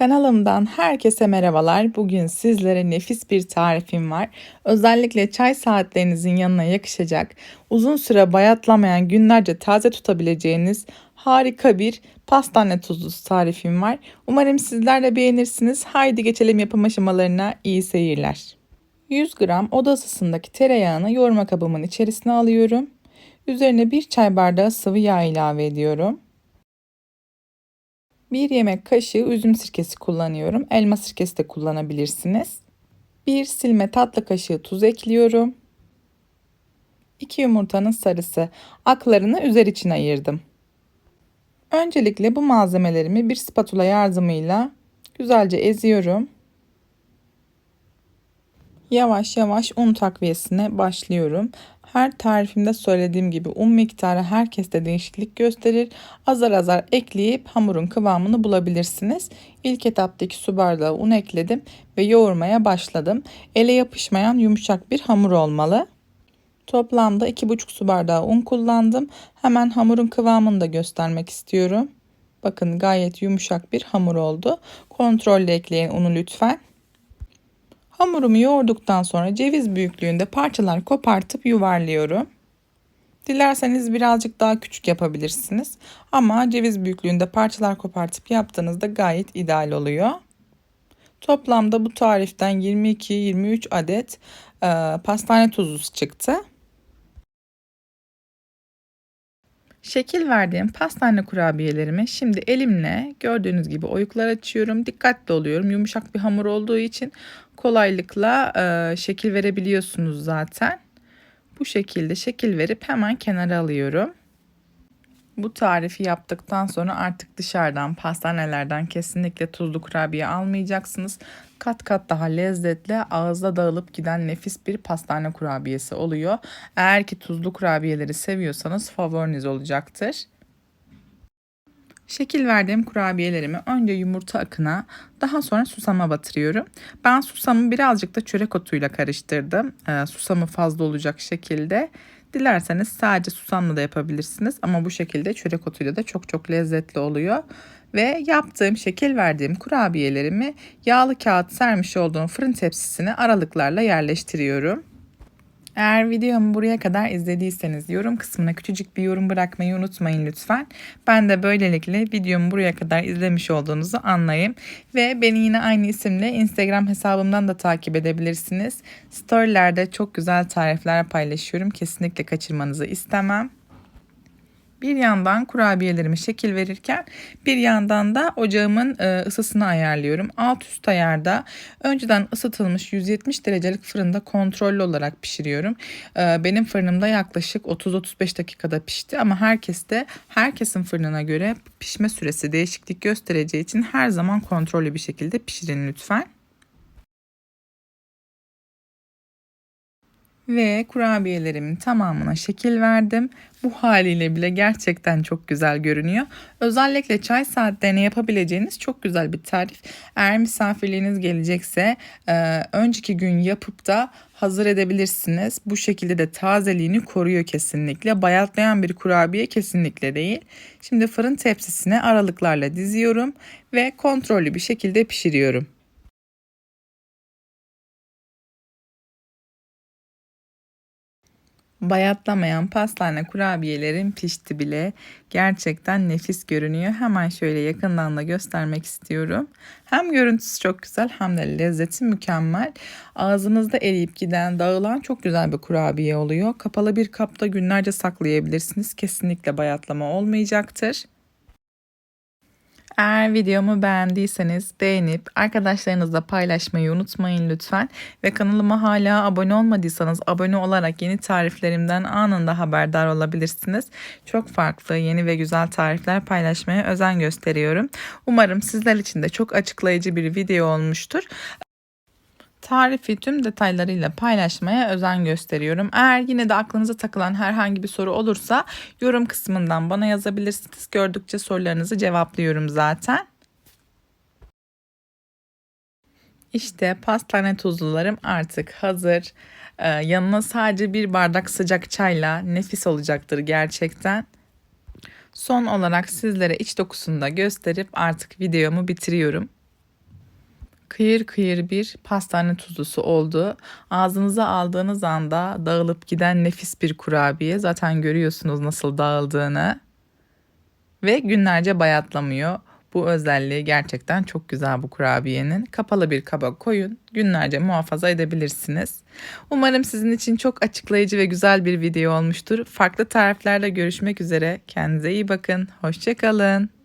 Kanalımdan herkese merhabalar. Bugün sizlere nefis bir tarifim var. Özellikle çay saatlerinizin yanına yakışacak, uzun süre bayatlamayan, günlerce taze tutabileceğiniz harika bir pastane tuzlusu tarifim var. Umarım sizler de beğenirsiniz. Haydi geçelim yapım aşamalarına. İyi seyirler. 100 gram oda ısısındaki tereyağını yoğurma kabımın içerisine alıyorum. Üzerine bir çay bardağı sıvı yağ ilave ediyorum. 1 yemek kaşığı üzüm sirkesi kullanıyorum. Elma sirkesi de kullanabilirsiniz. 1 silme tatlı kaşığı tuz ekliyorum. 2 yumurtanın sarısı. Aklarını üzer için ayırdım. Öncelikle bu malzemelerimi bir spatula yardımıyla güzelce eziyorum. Yavaş yavaş un takviyesine başlıyorum. Her tarifimde söylediğim gibi un miktarı herkeste değişiklik gösterir. Azar azar ekleyip hamurun kıvamını bulabilirsiniz. İlk etapta 2 su bardağı un ekledim ve yoğurmaya başladım. Ele yapışmayan yumuşak bir hamur olmalı. Toplamda 2,5 su bardağı un kullandım. Hemen hamurun kıvamını da göstermek istiyorum. Bakın gayet yumuşak bir hamur oldu. Kontrolle ekleyin unu lütfen. Hamurumu yoğurduktan sonra ceviz büyüklüğünde parçalar kopartıp yuvarlıyorum. Dilerseniz birazcık daha küçük yapabilirsiniz. Ama ceviz büyüklüğünde parçalar kopartıp yaptığınızda gayet ideal oluyor. Toplamda bu tariften 22-23 adet e, pastane tuzlusu çıktı. Şekil verdiğim pastane kurabiyelerimi şimdi elimle gördüğünüz gibi oyuklar açıyorum. Dikkatli oluyorum. Yumuşak bir hamur olduğu için kolaylıkla e, şekil verebiliyorsunuz zaten. Bu şekilde şekil verip hemen kenara alıyorum. Bu tarifi yaptıktan sonra artık dışarıdan pastanelerden kesinlikle tuzlu kurabiye almayacaksınız. Kat kat daha lezzetli ağızda dağılıp giden nefis bir pastane kurabiyesi oluyor. Eğer ki tuzlu kurabiyeleri seviyorsanız favoriniz olacaktır. Şekil verdiğim kurabiyelerimi önce yumurta akına daha sonra susama batırıyorum. Ben susamı birazcık da çörek otuyla karıştırdım. Ee, susamı fazla olacak şekilde. Dilerseniz sadece susamla da yapabilirsiniz ama bu şekilde çörek otuyla da çok çok lezzetli oluyor. Ve yaptığım şekil verdiğim kurabiyelerimi yağlı kağıt sermiş olduğum fırın tepsisine aralıklarla yerleştiriyorum. Eğer videomu buraya kadar izlediyseniz yorum kısmına küçücük bir yorum bırakmayı unutmayın lütfen. Ben de böylelikle videomu buraya kadar izlemiş olduğunuzu anlayayım. Ve beni yine aynı isimle Instagram hesabımdan da takip edebilirsiniz. Storylerde çok güzel tarifler paylaşıyorum. Kesinlikle kaçırmanızı istemem. Bir yandan kurabiyelerimi şekil verirken bir yandan da ocağımın e, ısısını ayarlıyorum. Alt üst ayarda önceden ısıtılmış 170 derecelik fırında kontrollü olarak pişiriyorum. E, benim fırınımda yaklaşık 30-35 dakikada pişti ama herkes de herkesin fırınına göre pişme süresi değişiklik göstereceği için her zaman kontrollü bir şekilde pişirin lütfen. Ve kurabiyelerimin tamamına şekil verdim. Bu haliyle bile gerçekten çok güzel görünüyor. Özellikle çay saatlerine yapabileceğiniz çok güzel bir tarif. Eğer misafirliğiniz gelecekse e, önceki gün yapıp da hazır edebilirsiniz. Bu şekilde de tazeliğini koruyor kesinlikle. Bayatlayan bir kurabiye kesinlikle değil. Şimdi fırın tepsisine aralıklarla diziyorum ve kontrollü bir şekilde pişiriyorum. Bayatlamayan pastane kurabiyelerin pişti bile. Gerçekten nefis görünüyor. Hemen şöyle yakından da göstermek istiyorum. Hem görüntüsü çok güzel hem de lezzeti mükemmel. Ağzınızda eriyip giden, dağılan çok güzel bir kurabiye oluyor. Kapalı bir kapta günlerce saklayabilirsiniz. Kesinlikle bayatlama olmayacaktır. Eğer videomu beğendiyseniz beğenip arkadaşlarınızla paylaşmayı unutmayın lütfen. Ve kanalıma hala abone olmadıysanız abone olarak yeni tariflerimden anında haberdar olabilirsiniz. Çok farklı yeni ve güzel tarifler paylaşmaya özen gösteriyorum. Umarım sizler için de çok açıklayıcı bir video olmuştur tarifi tüm detaylarıyla paylaşmaya özen gösteriyorum. Eğer yine de aklınıza takılan herhangi bir soru olursa yorum kısmından bana yazabilirsiniz. Gördükçe sorularınızı cevaplıyorum zaten. İşte pastane tuzlularım artık hazır. Ee, yanına sadece bir bardak sıcak çayla nefis olacaktır gerçekten. Son olarak sizlere iç dokusunu da gösterip artık videomu bitiriyorum. Kıyır kıyır bir pastane tuzlusu oldu. Ağzınıza aldığınız anda dağılıp giden nefis bir kurabiye. Zaten görüyorsunuz nasıl dağıldığını. Ve günlerce bayatlamıyor. Bu özelliği gerçekten çok güzel bu kurabiyenin. Kapalı bir kaba koyun. Günlerce muhafaza edebilirsiniz. Umarım sizin için çok açıklayıcı ve güzel bir video olmuştur. Farklı tariflerle görüşmek üzere. Kendinize iyi bakın. Hoşçakalın.